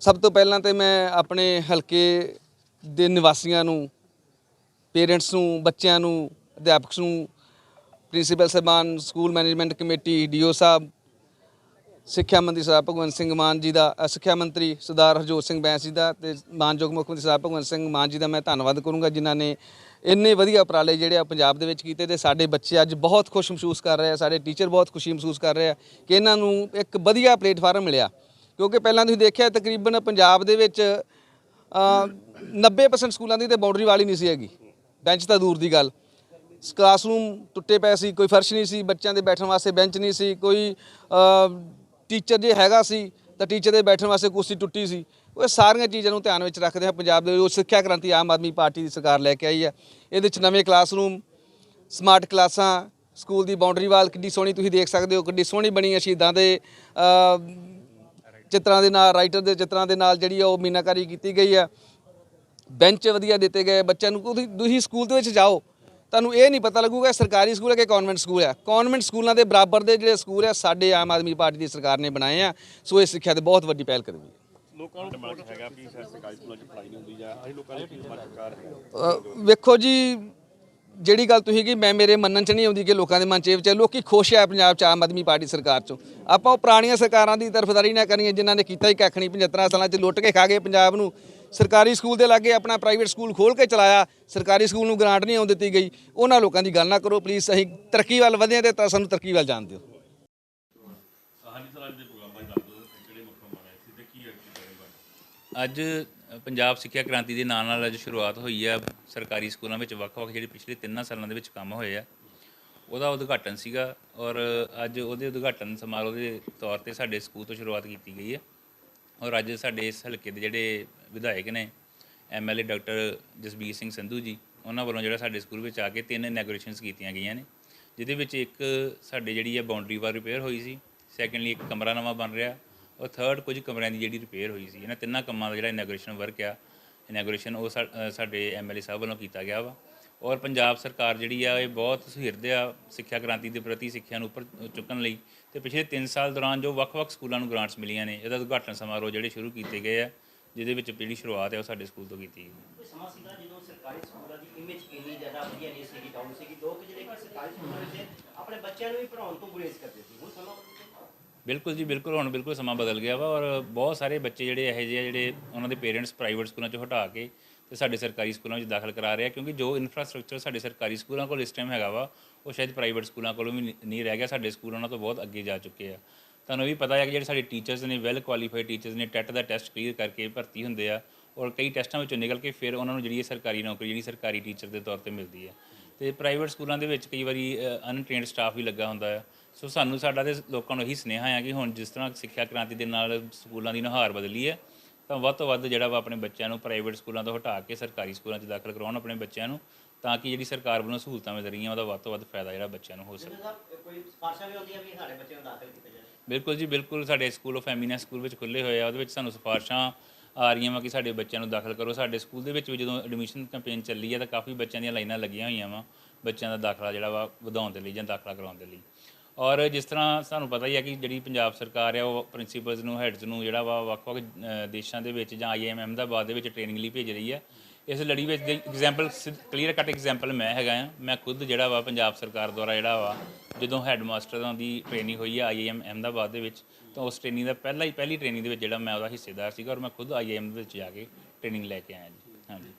ਸਭ ਤੋਂ ਪਹਿਲਾਂ ਤੇ ਮੈਂ ਆਪਣੇ ਹਲਕੇ ਦੇ ਨਿਵਾਸੀਆਂ ਨੂੰ, ਪੇਰੈਂਟਸ ਨੂੰ, ਬੱਚਿਆਂ ਨੂੰ ਅਧਿਆਪਕਸ ਨੂੰ, ਪ੍ਰਿੰਸੀਪਲ ਸਾਹਿਬਾਨ, ਸਕੂਲ ਮੈਨੇਜਮੈਂਟ ਕਮੇਟੀ, ਡੀਓ ਸਾਹਿਬ, ਸਿੱਖਿਆ ਮੰਤਰੀ ਸਰਦਾਰ ਭਗਵੰਤ ਸਿੰਘ ਮਾਨ ਜੀ ਦਾ ਸਿੱਖਿਆ ਮੰਤਰੀ ਸਰਦਾਰ ਹਰਜੋਤ ਸਿੰਘ ਬੈਂਸ ਜੀ ਦਾ ਤੇ ਮਾਨਯੋਗ ਮੁੱਖ ਮੰਤਰੀ ਸਰਦਾਰ ਭਗਵੰਤ ਸਿੰਘ ਮਾਨ ਜੀ ਦਾ ਮੈਂ ਧੰਨਵਾਦ ਕਰੂੰਗਾ, ਜਿਨ੍ਹਾਂ ਨੇ ਇੰਨੇ ਵਧੀਆ ਉਪਰਾਲੇ ਜਿਹੜੇ ਆ ਪੰਜਾਬ ਦੇ ਵਿੱਚ ਕੀਤੇ ਤੇ ਸਾਡੇ ਬੱਚੇ ਅੱਜ ਬਹੁਤ ਖੁਸ਼ ਮਹਿਸੂਸ ਕਰ ਰਹੇ ਆ, ਸਾਡੇ ਟੀਚਰ ਬਹੁਤ ਖੁਸ਼ੀ ਮਹਿਸੂਸ ਕਰ ਰਹੇ ਆ ਕਿ ਇਹਨਾਂ ਨੂੰ ਇੱਕ ਵਧੀਆ ਪਲੇਟਫਾਰਮ ਮਿਲਿਆ। ਕਿਉਂਕਿ ਪਹਿਲਾਂ ਤੁਸੀਂ ਦੇਖਿਆ ਤਕਰੀਬਨ ਪੰਜਾਬ ਦੇ ਵਿੱਚ ਅ, 90% ਸਕੂਲਾਂ ਦੀ ਤੇ ਬਾਉਂਡਰੀ ਵਾਲੀ ਨਹੀਂ ਸੀ ਹੈਗੀ। ਬੈਂਚ ਤਾਂ ਦੂਰ ਦੀ ਗੱਲ। ਕਲਾਸਰੂਮ ਟੁੱਟੇ ਪਏ ਸੀ ਕੋਈ ਫਰਸ਼ ਨਹੀਂ ਸੀ ਬੱਚਿਆਂ ਦੇ ਬੈਠਣ ਵਾਸਤੇ ਬੈਂਚ ਨਹੀਂ ਸੀ ਕੋਈ ਟੀਚਰ ਜੇ ਹੈਗਾ ਸੀ ਤਾਂ ਟੀਚਰ ਦੇ ਬੈਠਣ ਵਾਸਤੇ ਕੁਰਸੀ ਟੁੱਟੀ ਸੀ। ਉਹ ਸਾਰੀਆਂ ਚੀਜ਼ਾਂ ਨੂੰ ਧਿਆਨ ਵਿੱਚ ਰੱਖਦੇ ਆ ਪੰਜਾਬ ਦੇ ਉਹ ਸਿੱਖਿਆ ਕ੍ਰਾਂਤੀ ਆਮ ਆਦਮੀ ਪਾਰਟੀ ਦੀ ਸਰਕਾਰ ਲੈ ਕੇ ਆਈ ਹੈ। ਇਹਦੇ ਵਿੱਚ ਨਵੇਂ ਕਲਾਸਰੂਮ ਸਮਾਰਟ ਕਲਾਸਾਂ ਸਕੂਲ ਦੀ ਬਾਉਂਡਰੀ ਵਾਲ ਕਿੰਨੀ ਸੋਹਣੀ ਤੁਸੀਂ ਦੇਖ ਸਕਦੇ ਹੋ ਕਿੰਨੀ ਸੋਹਣੀ ਬਣੀ ਹੈ ਸ਼ਹੀਦਾਂ ਦੇ ਚਿੱਤਰਾਂ ਦੇ ਨਾਲ ਰਾਈਟਰ ਦੇ ਚਿੱਤਰਾਂ ਦੇ ਨਾਲ ਜਿਹੜੀ ਆ ਉਹ ਮੀਨਾਕਾਰੀ ਕੀਤੀ ਗਈ ਆ। ਬੈਂਚ ਵਧੀਆ ਦਿੱਤੇ ਗਏ ਬੱਚਿਆਂ ਨੂੰ। ਤੁਸੀਂ ਤੁਸੀਂ ਸਕੂਲ ਦੇ ਵਿੱਚ ਜਾਓ। ਤੁਹਾਨੂੰ ਇਹ ਨਹੀਂ ਪਤਾ ਲੱਗੂਗਾ ਸਰਕਾਰੀ ਸਕੂਲ ਹੈ ਕਿ ਕਨਵੈਂਟ ਸਕੂਲ ਹੈ ਕਨਵੈਂਟ ਸਕੂਲਾਂ ਦੇ ਬਰਾਬਰ ਦੇ ਜਿਹੜੇ ਸਕੂਲ ਆ ਸਾਡੇ ਆਮ ਆਦਮੀ ਪਾਰਟੀ ਦੀ ਸਰਕਾਰ ਨੇ ਬਣਾਏ ਆ। ਸੋ ਇਹ ਸਿੱਖਿਆ ਤੇ ਬਹੁਤ ਵੱਡੀ ਪਹਿਲ ਕਰਦੀ ਹੈ ਲੋਕਾਂ ਨੂੰ ਡਿਮਾਂਡ ਹੈਗਾ ਵੀ ਸਰ ਸਰਕਾਰੀ ਸਕੂਲਾਂ 'ਚ ਪੜ੍ਹਾਈ ਨਹੀਂ ਹੁੰਦੀ ਜਾਂ ਅਸੀਂ ਲੋਕਾਂ ਦੀ ਕੀ ਸਰਕਾਰ ਹੈ ਅ, ਵੇਖੋ ਜੀ ਜਿਹੜੀ ਗੱਲ ਤੁਸੀਂ ਕਿ, ਮੈਂ ਮੇਰੇ ਮੰਨਣ ਚ ਨਹੀਂ ਆਉਂਦੀ ਕਿ ਲੋਕਾਂ ਦੇ ਮਨ ਚ ਇਹ ਵਿਚਾਰ, ਲੋਕੀ ਖੁਸ਼ ਆ ਪੰਜਾਬ ਚ, ਆਮ ਆਦਮੀ ਪਾਰਟੀ ਸਰਕਾਰ ਚੋਂ। ਆਪਾਂ ਉਹ ਪੁਰਾਣੀਆਂ ਸਰਕਾਰਾਂ ਦੀ ਤਰਫਦਾਰੀ ਨਾ ਕਰੀਏ, ਜਿਨ੍ਹਾਂ ਨੇ ਕੀਤਾ ਹੀ ਕੱਖ ਨਹੀਂ 75 ਸਾਲਾਂ ਚ ਲੁੱਟ ਕੇ ਖਾ ਗਏ ਪੰਜਾਬ ਨੂੰ। ਸਰਕਾਰੀ ਸਕੂਲ ਦੇ ਲਾਗੇ ਆਪਣਾ ਪ੍ਰਾਈਵੇਟ ਸਕੂਲ ਖੋਲ ਕੇ ਚਲਾਇਆ, ਸਰਕਾਰੀ ਸਕੂਲ ਨੂੰ ਗ੍ਰਾਂਟ ਨਹੀਂ ਆਉਣ ਦਿੱਤੀ ਗਈ। ਉਹਨਾਂ ਲੋਕਾਂ ਦੀ ਗੱਲ ਨਾ ਕਰੋ ਪਲੀਜ਼ ਅਸੀਂ ਤਰੱਕੀ ਵੱਲ ਵਧੇ ਤੇ ਤਾਂ ਸਾਨੂੰ ਤਰੱਕੀ ਵੱਲ ਜਾਣ ਦਿਓ। ਹਾਂਜੀ ਸਰ ਅੱਜ ਦੇ ਪ੍ਰੋਗਰਾਮ ਬਾਰੇ ਕਿਹੜੇ ਮੁੱਖ ਮਾਰੇ ਸੀ ਤੇ ਕੀ ਐਕਟਿਵ ਕਰੇਗਾ ਅੱਜ ਪੰਜਾਬ ਸਿੱਖਿਆ ਕ੍ਰਾਂਤੀ ਦੇ ਨਾਂ ਨਾਲ ਅੱਜ ਸ਼ੁਰੂਆਤ ਹੋਈ ਆ ਸਰਕਾਰੀ ਸਕੂਲਾਂ ਵਿੱਚ ਵੱਖ-ਵੱਖ ਜਿਹੜੇ ਪਿਛਲੇ 3 ਸਾਲਾਂ ਦੇ ਵਿੱਚ ਕੰਮ ਹੋਏ ਆ। ਉਹਦਾ ਉਦਘਾਟਨ ਸੀਗਾ ਔਰ ਅੱਜ ਉਹਦੇ ਉਦਘਾਟਨ ਸਮਾਰੋਹ ਦੇ ਤੌਰ ਤੇ ਸਾਡੇ ਸਕੂਲ ਤੋਂ ਸ਼ੁਰੂਆਤ ਕੀਤੀ ਗਈ ਹੈ ਔਰ ਅੱਜ ਸਾਡੇ ਇਸ ਹਲਕੇ ਦੇ ਜਿਹੜੇ ਵਿਧਾਇਕ ਨੇ ਐਮਐਲਏ ਡਾਕਟਰ ਜਸਬੀਰ ਸਿੰਘ ਸੰਧੂ ਜੀ, ਉਹਨਾਂ ਵੱਲੋਂ ਜਿਹੜਾ ਸਾਡੇ ਸਕੂਲ ਵਿੱਚ ਆ ਕੇ ਤਿੰਨ ਇਨੈਗੋਰੇਸ਼ਨਸ ਕੀਤੀਆਂ ਗਈਆਂ ਨੇ, ਜਿਹਦੇ ਵਿੱਚ ਇੱਕ ਸਾਡੇ ਜਿਹੜੀ ਹੈ ਬਾਉਂਡਰੀ ਵਾਲ ਰਿਪੇਅਰ ਹੋਈ ਸੀ ਸੈਕੰਡਲੀ ਇੱਕ ਕਮਰਾ ਨਵਾਂ ਬਣ ਰਿਹਾ ਔਰ ਥਰਡ ਕੁਝ ਕਮਰਿਆਂ ਦੀ ਜਿਹੜੀ ਰਿਪੇਅਰ ਹੋਈ ਸੀ ਇਹਨਾਂ ਤਿੰਨਾਂ ਕੰਮਾਂ ਦਾ ਜਿਹੜਾ ਇਨੈਗੋਰੇਸ਼ਨ ਵਰਕ ਆ ਇਨੈਗੋਰੇਸ਼ਨ ਉਹ ਸਾ- ਅ, ਸਾਡੇ ਐਮਐਲਏ ਸਾਹਿਬ ਵੱਲੋਂ ਕੀਤਾ ਗਿਆ ਵਾ। ਔਰ ਪੰਜਾਬ ਸਰਕਾਰ ਜਿਹੜੀ ਆ ਇਹ ਬਹੁਤ ਸੁਹਿਰਦ ਆ ਸਿੱਖਿਆ ਕ੍ਰਾਂਤੀ ਦੇ ਪ੍ਰਤੀ ਸਿੱਖਿਆ ਨੂੰ ਉੱਪਰ ਚੁੱਕਣ ਲਈ। ਤੇ ਪਿਛਲੇ 3 ਸਾਲ ਦੌਰਾਨ ਜੋ ਵੱਖ-ਵੱਖ ਸਕੂਲਾਂ ਨੂੰ ਗ੍ਰਾਂਟਸ ਮਿਲੀਆਂ ਨੇ ਇਹਦਾ ਉਦਘਾਟਨ ਸਮਾਰੋਹ ਜਿਹੜੇ ਸ਼ੁਰੂ ਕੀਤੇ ਗਏ ਆ ਜਿਹਦੇ ਵਿੱਚ ਜਿਹੜੀ ਸ਼ੁਰੂਆਤ ਹੈ ਉਹ ਸਾਡੇ ਸਕੂਲ ਤੋਂ ਕੀਤੀ ਗਈ। ਕੋਈ ਸਮਾਂ ਸੀਗਾ ਜਦੋਂ ਸਰਕਾਰੀ ਸਕੂਲਾਂ ਦੀ ਇਮੇਜ ਇੰਨੀ ਜ਼ਿਆਦਾ ਵਧੀਆ ਨਹੀਂ ਸੀਗੀ ਡਾਊਨ ਸੀਗੀ? ਲੋਕ ਜਿਹੜੇ ਕਿ ਸਰਕਾਰੀ ਸਕੂਲਾਂ ਵਿੱਚ ਆਪਣੇ ਬੱਚਿਆਂ ਨੂੰ ਵੀ ਪੜਾਉਣ ਤੋਂ ਗੁਰੇਜ਼ ਕਰਦੇ ਸੀ। ਹੁਣ ਸਮਾਂ ਬਿਲਕੁਲ ਜੀ, ਬਿਲਕੁਲ। ਹੁਣ ਬਿਲਕੁਲ ਸਮਾਂ ਬਦਲ ਗਿਆ ਵਾ ਔਰ ਬਹੁਤ ਸਾਰੇ ਬੱਚੇ ਜਿਹੜੇ ਇਹੋ ਜਿਹੇ ਆ, ਜਿਹੜੇ ਉਹਨਾਂ ਦੇ ਪੇਰੈਂਟਸ ਪ੍ਰਾਈਵੇਟ ਸਕੂਲਾਂ 'ਚੋਂ ਹਟਾ ਕੇ ਤੇ ਸਾਡੇ ਸਰਕਾਰੀ ਸਕੂਲਾਂ ਵਿੱਚ ਦਾਖਲ ਕਰਾ ਰਹੇ ਆ ਕਿਉਂਕਿ ਜੋ ਇਨਫਰਾਸਟ੍ਰਕਚਰ ਸਾਡੇ ਸਰਕਾਰੀ ਸਕੂਲਾਂ ਕੋਲ ਇਸ ਟਾਈਮ ਹੈਗਾ ਵਾ, ਉਹ ਸ਼ਾਇਦ ਪ੍ਰਾਈਵੇਟ ਸਕੂਲਾਂ ਕੋਲੋਂ ਵੀ ਨਹੀਂ- ਰਹਿ ਗਿਆ। ਸਾਡੇ ਸਕੂਲ ਉਹਨਾਂ ਤੋਂ ਬਹੁਤ ਅੱਗੇ ਜਾ ਚੁੱਕੇ ਆ। ਤੁਹਾਨੂੰ ਇਹ ਵੀ ਪਤਾ ਹੈ ਕਿ ਜਿਹੜੇ ਸਾਡੇ ਟੀਚਰਸ ਨੇ ਵੈਲ ਕੁਆਲੀਫਾਈਡ ਟੀਚਰਸ ਨੇ, ਟੈਟ ਦਾ ਟੈਸਟ ਕਲੀਅਰ ਕਰਕੇ ਭਰਤੀ ਹੁੰਦੇ ਆ ਔਰ ਕਈ ਟੈਸਟਾਂ ਵਿੱਚੋਂ ਨਿਕਲ ਕੇ ਫਿਰ ਉਹਨਾਂ ਨੂੰ ਜਿਹੜੀ ਇਹ ਸਰਕਾਰੀ ਨੌਕਰੀ, ਜਿਹੜੀ ਸਰਕਾਰੀ ਟੀਚਰ ਦੇ ਤੌਰ ਤੇ ਮਿਲਦੀ ਹੈ। ਤੇ ਪ੍ਰਾਈਵੇਟ ਸਕੂਲਾਂ ਦੇ ਵਿੱਚ ਕਈ ਵਾਰੀ ਅਨਟ੍ਰੇਨਡ ਸਟਾਫ ਵੀ ਲੱਗਾ ਹੁੰਦਾ ਹੈ ਸੋ ਸਾਨੂੰ ਸਾਡਾ ਤੇ ਲੋਕਾਂ ਨੂੰ ਇਹੀ ਸੁਨੇਹਾ ਹੈ ਕਿ ਹੁਣ ਜਿਸ ਤਰ੍ਹਾਂ ਸਿੱਖਿਆ ਕ੍ਰਾਂਤੀ ਦੇ ਨਾਲ ਸਕੂਲਾਂ ਦੀ ਨੁਹਾਰ ਬਦਲੀ ਹੈ ਤਾਂ ਵੱਧ ਤੋਂ ਵੱਧ ਜਿਹੜਾ ਵਾ ਆਪਣੇ ਬੱਚਿਆਂ ਨੂੰ ਪ੍ਰਾਈਵੇਟ ਸਕੂਲਾਂ ਤੋਂ ਹਟਾ ਕੇ ਸਰਕਾਰੀ ਸਕੂਲਾਂ 'ਚ ਦਾਖਲ ਕਰਵਾਉਣ ਆਪਣੇ ਬੱਚਿਆਂ ਨੂੰ ਤਾਂ ਕਿ ਜਿਹੜੀ ਸਰਕਾਰ ਵੱਲੋਂ ਸਹੂਲਤਾਂ ਮਿਲ ਰਹੀਆਂ ਉਹਦਾ ਵੱਧ ਤੋਂ ਵੱਧ ਫਾਇਦਾ ਜਿਹੜਾ ਬੱਚਿਆਂ ਨੂੰ ਹੋ ਸਕੇ। ਦਾ ਕੋਈ ਸਿਫਾਰਸ਼ਾਂ ਵੀ ਹੁੰਦੀਆਂ ਵੀ ਸਾਡੇ ਬੱਚਿਆਂ ਨੂੰ ਦਾਖਲ ਕੀਤਾ ਜਾਵੇ? ਬਿਲਕੁਲ ਜੀ ਬਿਲਕੁਲ ਸਾਡੇ ਸਕੂਲ ਆਫ ਐਮੀਨੈਂਸ ਸਕੂਲ ਵਿੱਚ ਖੁੱਲੇ ਹੋਏ ਆ ਉਹਦੇ ਵਿੱਚ ਸਾਨੂੰ ਸਿਫਾਰਸ਼ਾਂ ਆ ਰਹੀਆਂ ਵਾ ਕਿ ਸਾਡੇ ਬੱਚਿਆਂ ਨੂੰ ਦਾਖਲ ਕਰੋ। ਸਾਡੇ ਸਕੂਲ ਦੇ ਵਿੱਚ ਵੀ ਜਦੋਂ ਐਡਮਿਸ਼ਨ ਕੈਂਪੇਨ ਚੱਲੀ ਆ ਤਾਂ ਕਾਫੀ ਬੱਚਿਆਂ ਦੀਆਂ ਲਾਈਨਾਂ ਲੱਗੀਆਂ ਹੋਈਆਂ ਵਾ ਬੱਚਿਆਂ ਦਾ ਦਾਖਲਾ ਜਿਹੜਾ ਵਾ ਵਧਾਉਣ ਦੇ ਲਈ ਜਾਂ ਦਾਖਲਾ ਕਰਵਾਉਣ ਦੇ ਲਈ। ਔਰ ਜਿਸ ਤਰ੍ਹਾਂ ਸਾਨੂੰ ਪਤਾ ਹੀ ਹੈ ਕਿ ਜਿਹੜੀ ਪੰਜਾਬ ਸਰਕਾਰ ਆ, ਉਹ ਪ੍ਰਿੰਸੀਪਲਸ ਨੂੰ ਹੈਡਸ ਨੂੰ ਜਿਹੜਾ ਵਾ ਵੱਖ-ਵੱਖ ਦੇਸ਼ਾਂ ਦੇ ਵਿੱਚ ਜਾਂ ਆਈਐਮ ਅਹਿਮਦਾਬਾਦ ਦੇ ਵਿੱਚ ਟ੍ਰੇਨਿੰਗ ਲਈ ਭੇਜ ਰਹੀ ਹੈ ਇਸ ਲੜੀ ਵਿੱਚ ਦੇ ਐਗਜ਼ਾਮਪਲ ਕਲੀਅਰ ਕੱਟ ਐਗਜ਼ਾਮਪਲ ਮੈਂ ਹੈਗਾ ਆ। ਮੈਂ ਖੁਦ ਜਿਹੜਾ ਵਾ ਪੰਜਾਬ ਸਰਕਾਰ ਦੁਆਰਾ ਜਿਹੜਾ ਵਾ, ਜਦੋਂ ਹੈਡ ਮਾਸਟਰ ਦੀ ਟ੍ਰੇਨਿੰਗ ਹੋਈ ਹੈ ਆਈਐਮ ਅਹਿਮਦਾਬਾਦ ਦੇ ਵਿੱਚ, ਤਾਂ ਉਸ ਟ੍ਰੇਨਿੰਗ ਦਾ ਪਹਿਲਾ ਹੀ, ਪਹਿਲੀ ਟ੍ਰੇਨਿੰਗ ਦੇ ਵਿੱਚ ਜਿਹੜਾ ਮੈਂ ਉਹਦਾ ਹਿੱਸੇਦਾਰ ਸੀਗਾ ਔਰ ਮੈਂ ਖੁਦ ਆਈਐਮ ਦੇ ਵਿੱਚ ਜਾ ਕੇ ਟ੍ਰੇਨਿੰਗ ਲੈ ਕੇ ਆਇਆ ਜੀ। ਹਾਂਜੀ।